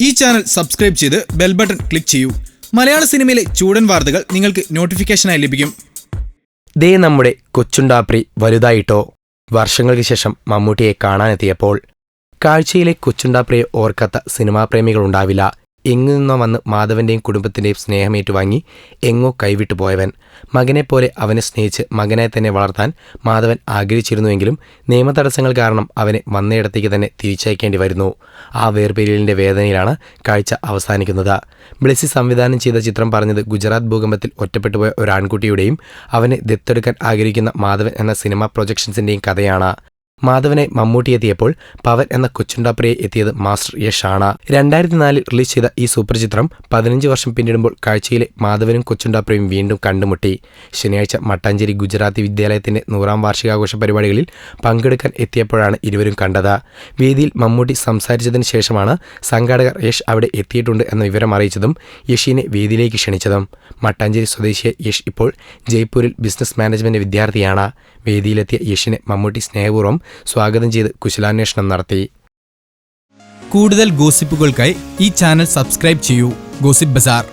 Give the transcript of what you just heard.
ഈ channel subscribe ചെയ്ത് bell button click ചെയ്യൂ. മലയാള സിനിമയിലെ ചൂടൻ വാർത്തകൾ നിങ്ങൾക്ക് നോട്ടിഫിക്കേഷനായി ലഭിക്കും. ദേ നമ്മുടെ കൊച്ചുണ്ടാപ്രി വലുതായിട്ടോ. വർഷങ്ങൾക്ക് ശേഷം മമ്മൂട്ടിയെ കാണാനെത്തിയപ്പോൾ കാഴ്ചയിലെ കൊച്ചുണ്ടാപ്രിയെ ഓർക്കാത്ത സിനിമാ പ്രേമികളുണ്ടാവില്ല എങ്ങു നിന്നോ വന്ന് മാധവന്റെയും കുടുംബത്തിന്റെയും സ്നേഹമേറ്റുവാങ്ങി എങ്ങോ കൈവിട്ടു പോയവൻ. മകനെപ്പോലെ അവനെ സ്നേഹിച്ച് മകനെ തന്നെ വളർത്താൻ മാധവൻ ആഗ്രഹിച്ചിരുന്നുവെങ്കിലും നിയമതടസ്സങ്ങൾ കാരണം അവനെ വന്നയിടത്തേക്ക് തന്നെ തിരിച്ചയക്കേണ്ടി വരുന്നു. ആ വേർപിരിയലിന്റെ വേദനയിലാണ് കാഴ്ച അവസാനിക്കുന്നത്. ബ്ലെസി സംവിധാനം ചെയ്ത ചിത്രം പറഞ്ഞത് ഗുജറാത്ത് ഭൂകമ്പത്തിൽ ഒറ്റപ്പെട്ടുപോയ ഒരു ആൺകുട്ടിയുടെയും അവനെ ദത്തെടുക്കാൻ ആഗ്രഹിക്കുന്ന മാധവൻ എന്ന സിനിമ പ്രൊജക്ഷൻസിന്റെയും കഥയാണ്. മാധവനെ മമ്മൂട്ടി എത്തിയപ്പോൾ പവൻ എന്ന കൊച്ചുണ്ടാപ്രിയെ എത്തിയത് മാസ്റ്റർ യഷ് ആണ് രണ്ടായിരത്തി നാലിൽ റിലീസ് ചെയ്ത ഈ സൂപ്പർ ചിത്രം പതിനഞ്ച് വർഷം പിന്നിടുമ്പോൾ കാഴ്ചയിലെ മാധവനും കൊച്ചുണ്ടാപ്രിയും വീണ്ടും കണ്ടുമുട്ടി. ശനിയാഴ്ച മട്ടാഞ്ചേരി ഗുജറാത്തി വിദ്യാലയത്തിന്റെ നൂറാം വാർഷികാഘോഷ പരിപാടികളിൽ പങ്കെടുക്കാൻ എത്തിയപ്പോഴാണ് ഇരുവരും കണ്ടത്. വേദിയിൽ മമ്മൂട്ടി സംസാരിച്ചതിന് ശേഷമാണ് സംഘാടകർ യഷ് അവിടെ എത്തിയിട്ടുണ്ട് എന്ന വിവരം അറിയിച്ചതും യഷിനെ വേദിയിലേക്ക് ക്ഷണിച്ചതും. മട്ടാഞ്ചേരി സ്വദേശിയെ യഷ് ഇപ്പോൾ ജയ്പൂരിൽ ബിസിനസ് മാനേജ്മെന്റ് വിദ്യാർത്ഥിയാണ്. വേദിയിലെത്തിയ യഷിനെ മമ്മൂട്ടി സ്നേഹപൂർവം സ്വാഗതം ചെയ്ത് കുശലാന്വേഷണം നടത്തി. കൂടുതൽ ഗോസിപ്പുകൾക്കായി ഈ ചാനൽ സബ്സ്ക്രൈബ് ചെയ്യൂ. Gossip bazaar.